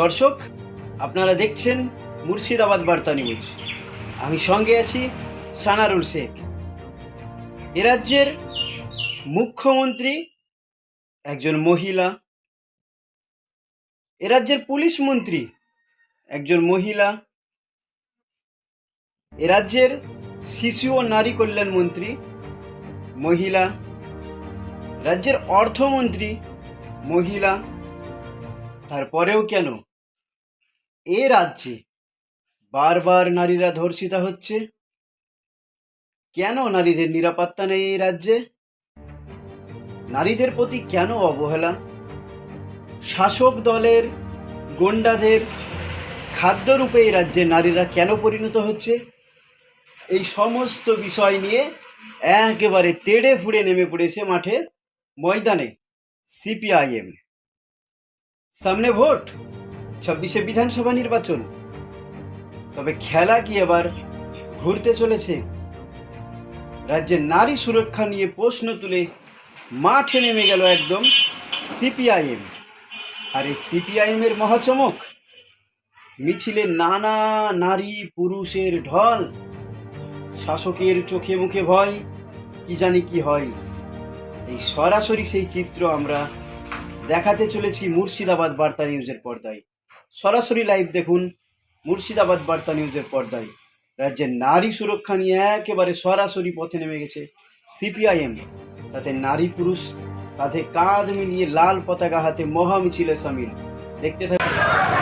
দর্শক, আপনারা দেখছেন মুর্শিদাবাদ বার্তা নিউজ। আমি সঙ্গে আছি সানারুল শেখ। এ রাজ্যের মুখ্যমন্ত্রী একজন মহিলা, এ রাজ্যের পুলিশ মন্ত্রী একজন মহিলা, এ রাজ্যের শিশু ও নারী কল্যাণ মন্ত্রী মহিলা, রাজ্যের অর্থমন্ত্রী মহিলা তারপরেও কেন? এ রাজ্যে বারবার নারীরা ধর্ষিতা হচ্ছে? কেন নারীদের নিরাপত্তা নেই এই রাজ্যে? নারীদের প্রতি কেন অবহেলা? শাসক দলের গন্ডাদের খাদ্যরূপে এই রাজ্যে নারীরা কেন পরিণত হচ্ছে? এই সমস্ত বিষয় নিয়ে একেবারে তেড়ে ফুড়ে নেমে পড়েছে মাঠে ময়দানে সিপিআইএম। সামনে ভোট, ছাব্বিশে বিধানসভা নির্বাচন। তবে খেলা কি এবার ঘুরতে চলেছে? রাজ্যের নারী সুরক্ষা নিয়ে প্রশ্ন তুলে মাঠে নেমে গেল একদম সিপিআইএম। আর এই সিপিআইএম এর মহাচমক, মিছিলে নানা নারী পুরুষের ঢল, শাসকের চোখে মুখে ভয়, কি জানি কি হয়। এই সরাসরি সেই চিত্র আমরা দেখাতে চলেছি মুর্শিদাবাদ বার্তা নিউজের পর্দায়। সরাসরি লাইভ দেখুন মুর্শিদাবাদ বার্তা নিউজের পর্দায়। রাজ্যের নারী সুরক্ষা নিয়ে একেবারে সরাসরি পথে নেমে গেছে সিপিআইএম। তাতে নারী পুরুষ কাঁধে কাঁধ মিলিয়ে লাল পতাকা হাতে মহামিছিলে সামিল। দেখতে থাকুন।